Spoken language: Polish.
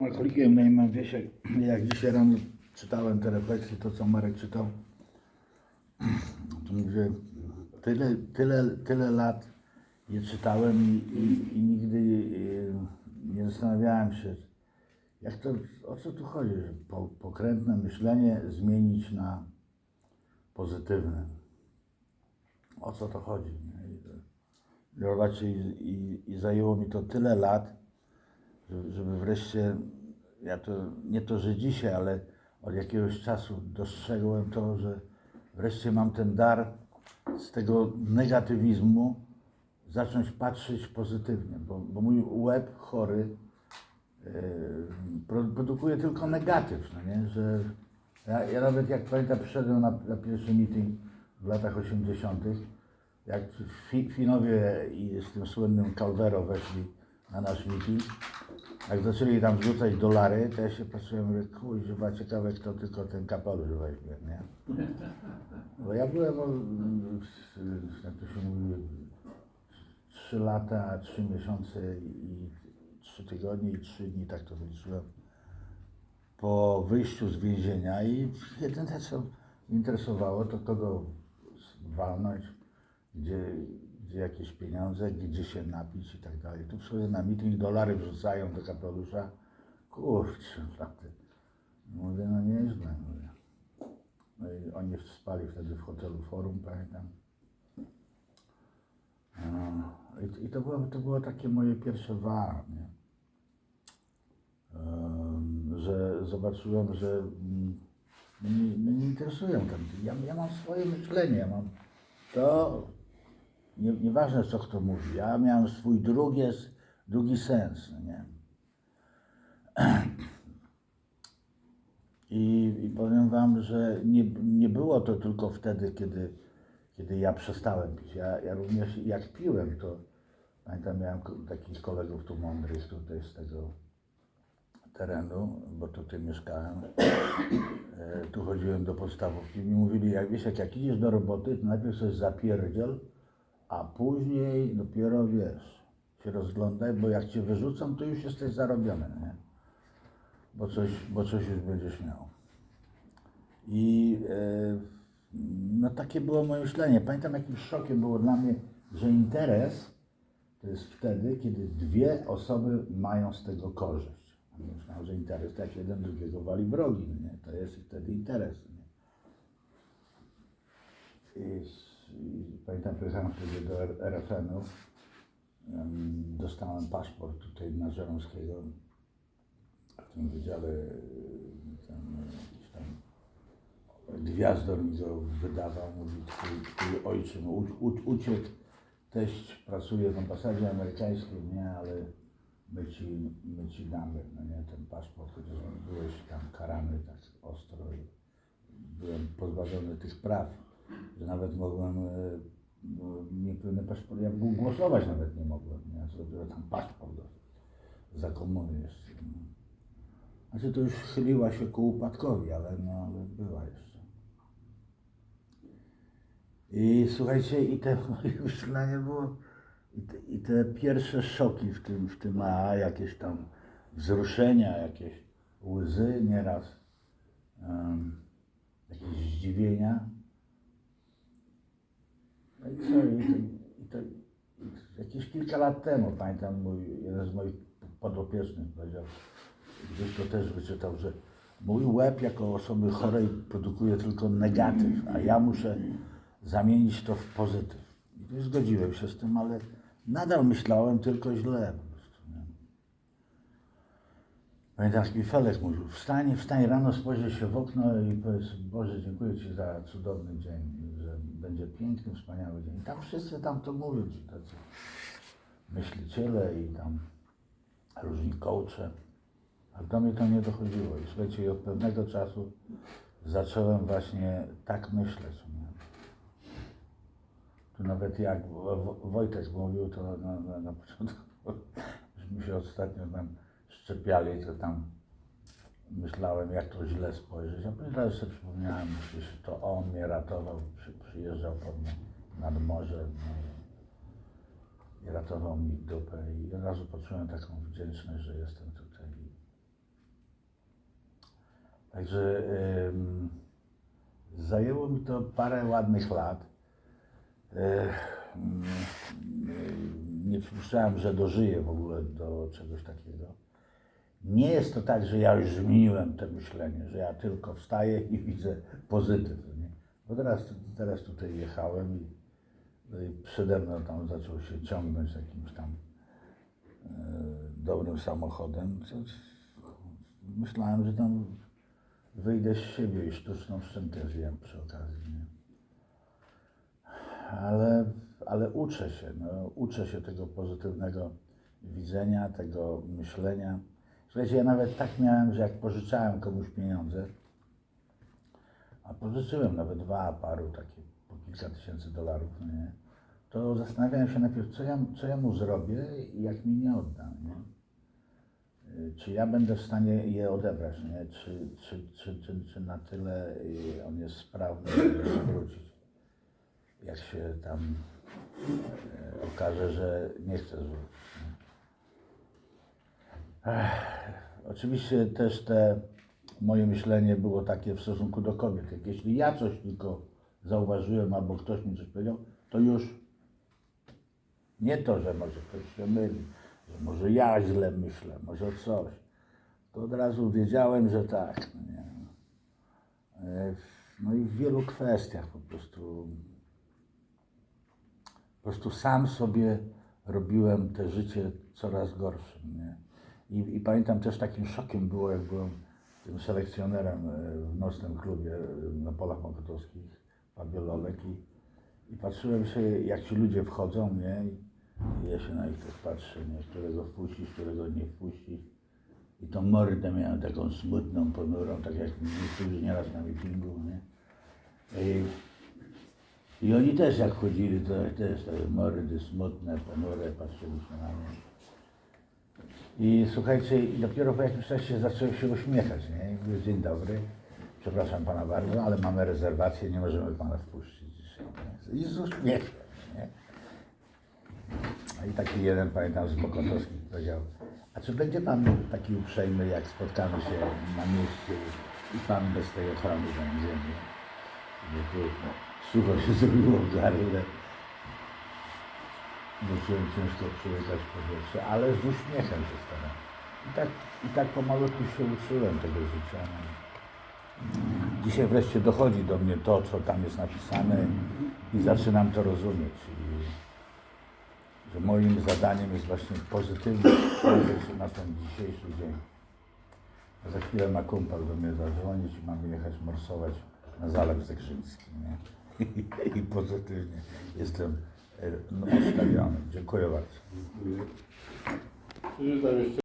Alkoholikiem na imię wiesz, jak, dzisiaj rano czytałem te refleksje, to co Marek czytał, to mówię, tyle, tyle, tyle lat je czytałem i, i, i nigdy e, nie zastanawiałem się, jak to, o co tu chodzi, że po, pokrętne myślenie zmienić na pozytywne. O co to chodzi? I, i, i zajęło mi to tyle lat, żeby, wreszcie, ja to nie to, że dzisiaj, ale od jakiegoś czasu dostrzegłem to, że wreszcie mam ten dar z tego negatywizmu zacząć patrzeć pozytywnie, bo, bo mój łeb chory yy, pro- produkuje tylko negatyw, no nie? że ja, ja nawet jak pamiętam przyszedłem na, na pierwszy meeting w latach 80., jak fi, Finowie i z tym słynnym Calvero weszli na nasz meeting, jak zaczęli tam wrzucać dolary, to ja się patrzyłem, mówię, kurwa, ciekawe kto tylko ten kapelusz weźmie, nie? Bo ja byłem, mm, jak to się mówi, 3 lata, 3 miesiące i 3 tygodnie i 3 dni, tak to wyliczyłem, po wyjściu z więzienia i jedyne co interesowało, to kogo walnąć, gdzie jakieś pieniądze, gdzie się napić i tak dalej. Tu sobie na meeting dolary wrzucają do kapelusza. Kurczę, naprawdę. Mówię, no nieźle. Mówię. No i oni spali wtedy w hotelu Forum, pamiętam. No, I, i to, było, to było takie moje pierwsze wa, nie? Em, że zobaczyłem, że mm, mnie, mnie nie interesują tam. Ja, ja mam swoje myślenie, ja mam to, nie, nieważne co kto mówi, ja miałem swój drugi, drugi sens, no nie? I, I powiem Wam, że nie, nie było to tylko wtedy, kiedy, kiedy ja przestałem pić. Ja, ja również jak piłem, to pamiętam, miałem takich kolegów tu mądrych tutaj z tego terenu, bo tutaj mieszkałem. E, tu chodziłem do podstawówki. Mi mówili, jak wiesz, jak idziesz do roboty, to najpierw coś zapierdziel, a później dopiero wiesz, się rozglądaj, bo jak cię wyrzucą, to już jesteś zarobiony, nie? Bo coś, bo coś już będziesz miał. I e, no takie było moje myślenie. Pamiętam jakim szokiem było dla mnie, że interes to jest wtedy, kiedy dwie osoby mają z tego korzyść. Myślałem, że interes to jak jeden drugiego wali w rogi, no nie? to jest wtedy interes. Nie? I pamiętam, pojechałem wtedy do RFN-u, em, dostałem paszport tutaj na Żeromskiego, w tym wydziale tam, jakiś tam gwiazdor mi go wydawał, mówi, twój, twój ojczym u, u, uciekł, teść pracuje w ambasadzie amerykańskiej, nie, ale my ci, my ci damy, no nie, ten paszport, chociaż byłeś tam karany tak ostro byłem pozbawiony tych praw, że nawet mogłem e, no, niepełny paszport, ja głosować nawet nie mogłem, nie, co dopiero tam paszport za komuny jeszcze. No. Znaczy to już chyliła się ku upadkowi, ale no, ale była jeszcze. I słuchajcie, i te moje myślenie było, i te, i te pierwsze szoki w tym, w tym AA, jakieś tam wzruszenia, jakieś łzy nieraz, um, jakieś zdziwienia. Co, to, jakieś kilka lat temu, pamiętam, mój, jeden z moich podopiecznych powiedział, gdzieś to też wyczytał, że mój łeb jako osoby chorej produkuje tylko negatyw, a ja muszę zamienić to w pozytyw. I zgodziłem się z tym, ale nadal myślałem tylko źle? Pamiętam, jak mi Felek mówił, wstań, wstań rano, spojrzyj się w okno i powiedz, Boże, dziękuję Ci za cudowny dzień, będzie piękny, wspaniały dzień. Tam wszyscy tam to mówią, ci tacy myśliciele i tam różni coache. A do mnie to nie dochodziło. I słuchajcie, od pewnego czasu zacząłem właśnie tak myśleć. Nie? Tu nawet jak Wo- Wo- Wojtek mówił, to na, na, na początku, się ostatnio tam szczepiali, to tam myślałem, jak to źle spojrzeć. A później sobie przypomniałem, że to on mnie ratował, przy, przyjeżdżał po mnie nad morze no, i ratował mi dupę. I od razu poczułem taką wdzięczność, że jestem tutaj. Także ym, zajęło mi to parę ładnych lat. Nie przypuszczałem, że dożyję w ogóle do czegoś takiego. Nie jest to tak, że ja już zmieniłem to myślenie, że ja tylko wstaję i widzę pozytyw. Nie? Bo teraz, teraz tutaj jechałem i, no i przede mną tam zaczął się ciągnąć jakimś tam e, dobrym samochodem. Myślałem, że tam wyjdę z siebie i sztuczną szczękę zjem przy okazji. Nie? Ale, ale uczę się, no, uczę się tego pozytywnego widzenia, tego myślenia. Słuchajcie, ja nawet tak miałem, że jak pożyczałem komuś pieniądze, a pożyczyłem nawet dwa paru takie po kilka tysięcy dolarów, no nie? to zastanawiałem się najpierw, co ja, co ja mu zrobię i jak mi nie odda. Nie? Y, Czy ja będę w stanie je odebrać, nie? Czy, czy, czy, czy, czy na tyle y, on jest sprawny, żeby zwrócić. Jak się tam y, okaże, że nie chce zwrócić. Oczywiście też te moje myślenie było takie w stosunku do kobiet. Jak jeśli ja coś tylko zauważyłem albo ktoś mi coś powiedział, to już nie to, że może ktoś się myli, że może ja źle myślę, może coś. To od razu wiedziałem, że tak. No, nie. E, no i w wielu kwestiach po prostu po prostu sam sobie robiłem te życie coraz gorszym. Nie? I, I pamiętam też takim szokiem było, jak byłem tym selekcjonerem e, w nocnym klubie e, na polach mokotowskich, Fabio Lolek i, i patrzyłem się, jak ci ludzie wchodzą, nie? I, ja się na nich też patrzę, nie? Którego wpuścić, którego nie wpuścić. I tą mordę miałem taką smutną, ponurą, tak jak niektórzy nieraz na meetingu, nie? I, i oni też jak chodzili, to też takie mordy smutne, ponure, patrzyliśmy na mnie. I słuchajcie, i dopiero po jakimś czasie zacząłem się uśmiechać, nie? I mówię, dzień dobry, przepraszam pana bardzo, ale mamy rezerwację, nie możemy pana wpuścić dzisiaj. I z uśmiechem, nie? No I taki jeden, pamiętam, z Mokotowskich powiedział, a czy będzie pan taki uprzejmy, jak spotkamy się na mieście i pan bez tej ochrony będzie, nie? Nie, tu sucho się zrobiło w gardle. Zacząłem ciężko przełykać powietrze, ale z uśmiechem się starałem. I tak, I tak pomalutku się uczyłem tego życia. No. Dzisiaj wreszcie dochodzi do mnie to, co tam jest napisane i zaczynam to rozumieć. I, że moim zadaniem jest właśnie pozytywnie spojrzeć na ten dzisiejszy dzień. A za chwilę ma kumpel do mnie zadzwonić i mamy jechać morsować na Zalew Zegrzyński. Nie? I pozytywnie jestem. Dziękuję bardzo. Przeczytam jeszcze